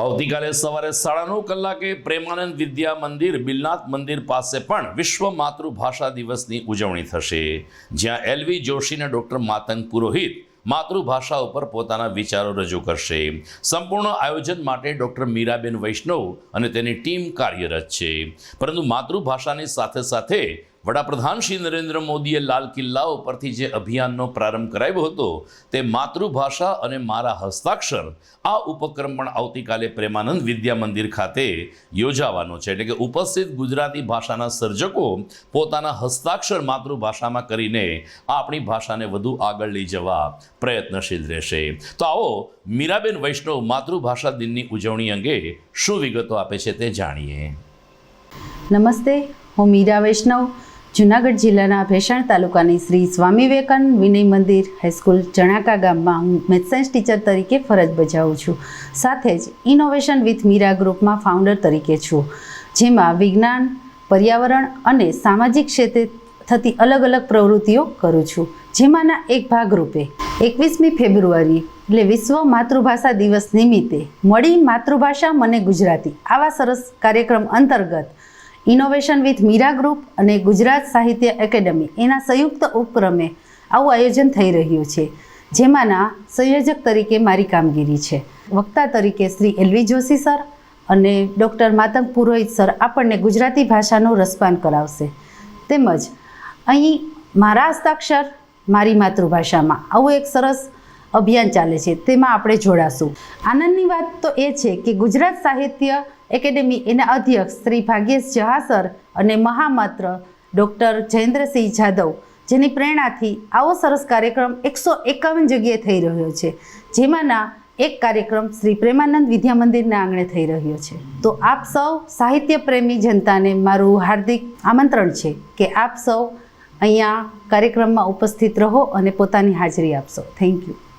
આવતીકાલે સવારે સાડા નવ કલાકે પ્રેમાનંદ વિદ્યા મંદિર, બિલનાથ મંદિર પાસે પણ વિશ્વ માતૃભાષા દિવસની ઉજવણી થશે. જ્યાં એલવી જોશી અને ડૉક્ટર માતંગ પુરોહિત માતૃભાષા ઉપર પોતાના વિચારો રજૂ કરશે. સંપૂર્ણ આયોજન માટે ડૉક્ટર મીરાબેન વૈષ્ણવ અને તેની ટીમ કાર્યરત છે. પરંતુ માતૃભાષાની સાથે સાથે વડાપ્રધાન શ્રી નરેન્દ્ર મોદીએ લાલ કિલ્લા ઉપરથી જે અભિયાનનો પ્રારંભ કરાવ્યો હતો, તે માતૃભાષા અને મારા હસ્તાક્ષર આ ઉપક્રમ પણ આવતીકાલે પ્રેમાનંદ વિદ્યા મંદિર ખાતે યોજાવાનો છે. એટલે કે ઉપસ્થિત ગુજરાતી ભાષાના સર્જકો પોતાના હસ્તાક્ષર માતૃભાષામાં કરીને આપણી ભાષાને વધુ આગળ લઈ જવા પ્રયત્નશીલ રહેશે. તો આવો મીરાબેન વૈષ્ણવ માતૃભાષા દિનની ઉજવણી અંગે શું વિગતો આપે છે તે જાણીએ. નમસ્તે, હું મીરા વૈષ્ણવ જુનાગઢ જિલ્લાના ભેસાણ તાલુકાની શ્રી સ્વામી વિવેકાનંદ વિનય મંદિર હાઈસ્કૂલ ચણાકા ગામમાં હું મેથ સાયન્સ ટીચર તરીકે ફરજ બજાવું છું. સાથે જ ઇનોવેશન વિથ મીરા ગ્રુપમાં ફાઉન્ડર તરીકે છું. જેમાં વિજ્ઞાન, પર્યાવરણ અને સામાજિક ક્ષેત્રે થતી અલગ અલગ પ્રવૃત્તિઓ કરું છું. જેમાંના એક ભાગરૂપે એકવીસમી ફેબ્રુઆરી એટલે વિશ્વ માતૃભાષા દિવસ નિમિત્તે મળી માતૃભાષા મને ગુજરાતી આવા સરસ કાર્યક્રમ અંતર્ગત ઇનોવેશન વિથ મીરા ગ્રુપ અને ગુજરાત સાહિત્ય એકેડમી. એના સંયુક્ત ઉપક્રમે આવું આયોજન થઈ રહ્યું છે, જેમાંના સંયોજક તરીકે મારી કામગીરી છે. વક્તા તરીકે શ્રી એલવી જોશી સર અને ડૉક્ટર માતંગ પુરોહિત સર આપણને ગુજરાતી ભાષાનું રસપાન કરાવશે. તેમજ અહીં મારા હસ્તાક્ષર મારી માતૃભાષામાં. આવું એક સરસ અભિયાન ચાલે છે, તેમાં આપણે જોડાશું. આનંદની વાત તો એ છે કે ગુજરાત સાહિત્ય એકેડેમી એના અધ્યક્ષ શ્રી ભાગ્યેશ જહાસર અને મહામાત્ર ડૉક્ટર જયેન્દ્રસિંહ જાદવ જેની પ્રેરણાથી આવો સરસ કાર્યક્રમ એકસો એકાવન જગ્યાએ થઈ રહ્યો છે, જેમાંના એક કાર્યક્રમ શ્રી પ્રેમાનંદ વિદ્યા મંદિરના આંગણે થઈ રહ્યો છે. તો આપ સૌ સાહિત્ય પ્રેમી જનતાને મારું હાર્દિક આમંત્રણ છે કે આપ સૌ અહીંયા કાર્યક્રમમાં ઉપસ્થિત રહો અને પોતાની હાજરી આપશો. Thank you